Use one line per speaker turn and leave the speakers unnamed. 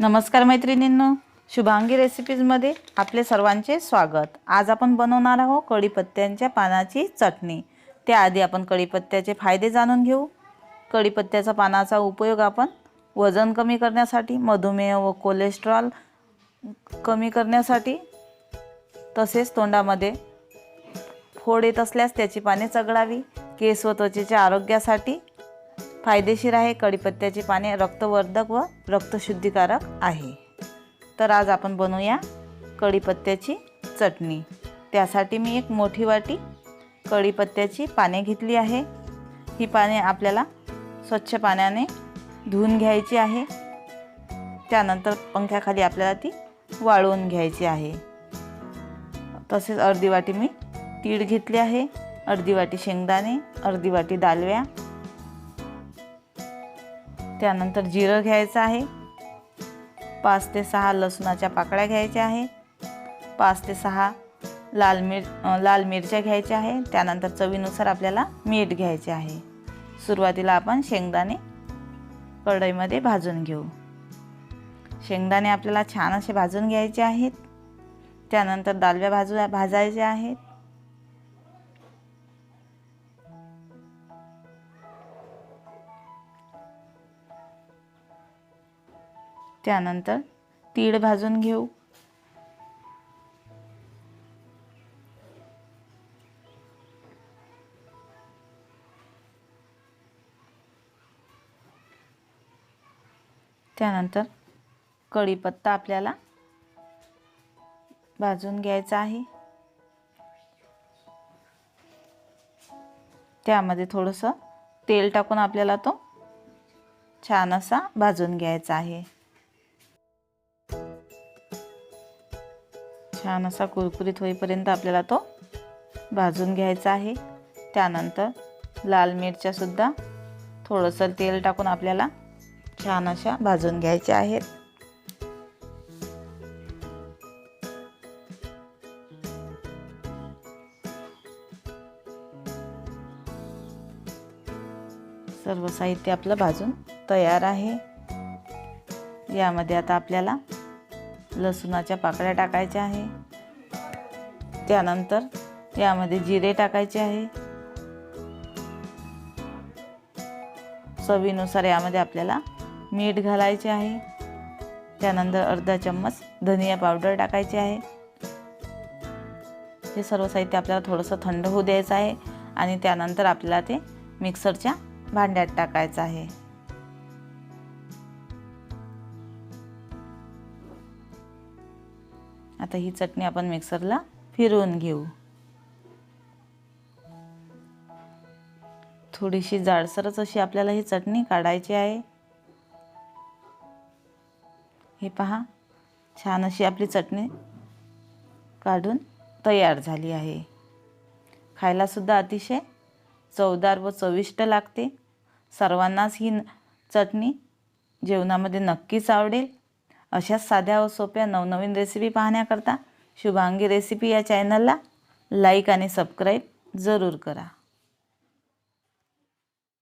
नमस्कार मैत्रिणींनो शुभांगी रेसिपीजमध्ये आपले सर्वांचे स्वागत. आज आपण बनवणार आहोत कढीपत्त्यांच्या पानाची चटणी. त्याआधी आपण कढीपत्त्याचे फायदे जाणून घेऊ. कढीपत्त्याचा पानाचा उपयोग आपण वजन कमी करण्यासाठी मधुमेह व कोलेस्ट्रॉल कमी करण्यासाठी तसेच तोंडामध्ये फोड येत असल्यास त्याची पाने चघळावी केस व त्वचेच्या आरोग्यासाठी फायदेशीर आहे कढीपत्त्याची पाने रक्तवर्धक व रक्तशुद्धीकारक आहे. तर आज आपण बनवूया कढीपत्त्याची चटणी. त्यासाठी मी एक मोठी वाटी कढीपत्त्याची पाने घेतली आहे. ही पाने आपल्याला स्वच्छ पाण्याने धुवून घ्यायची आहे. त्यानंतर पंख्याखाली आपल्याला ती वाळवून घ्यायची आहे. तसेच अर्धी वाटी मी तीळ घेतली आहे. अर्धी वाटी शेंगदाणे अर्धी वाटी दालव्या त्यानंतर जिरं घ्यायचं आहे. पाच ते सहा लसणाच्या पाकळ्या घ्यायच्या आहे. पाच ते सहा लाल मिर लाल मिरच्या घ्यायच्या आहे. त्यानंतर चवीनुसार आपल्याला मीठ घ्यायचे आहे. सुरुवातीला आपण शेंगदाणे कढईमध्ये भाजून घेऊ. शेंगदाणे आपल्याला छान असे भाजून घ्यायचे आहेत. त्यानंतर दालव्या भाजू भाजायच्या आहेत. त्यानंतर तीळ भाजून घेऊ. त्यानंतर कढीपत्ता आपल्याला भाजून घ्यायचा आहे. त्यामध्ये थोडंसं तेल टाकून आपल्याला तो छान असा भाजून घ्यायचा आहे. छान असा कुरकुरीत होईपर्यंत आपल्याला तो भाजून घ्यायचा आहे. त्यानंतर लाल मिरच्यासुद्धा थोडंसं तेल टाकून आपल्याला छान अशा भाजून घ्यायच्या आहेत. सर्व साहित्य आपलं भाजून तयार आहे. यामध्ये आता आपल्याला लसुणाच्या पाकळ्या टाकायच्या आहे. त्यानंतर यामध्ये जिरे टाकायचे आहे. चवीनुसार यामध्ये आपल्याला मीठ घालायचे आहे. त्यानंतर अर्धा चम्मच धनिया पावडर टाकायचे आहे. हे सर्व साहित्य आपल्याला थोडंसं थंड होऊ द्यायचं आहे आणि त्यानंतर आपल्याला ते मिक्सरच्या भांड्यात टाकायचं आहे. आता ही चटणी आपण मिक्सरला फिरवून घेऊ. थोडीशी जाडसरच अशी आपल्याला ही चटणी काढायची आहे. हे पहा छान अशी आपली चटणी काढून तयार झाली आहे. खायलासुद्धा अतिशय चवदार व चविष्ट लागते. सर्वांनाच ही न- चटणी जेवणामध्ये नक्कीच आवडेल. अशाच साध्या व सोप्या नवनवीन रेसिपी पाहण्याकरता शुभांगी रेसिपी या चॅनलला लाईक आणि सबस्क्राईब जरूर करा.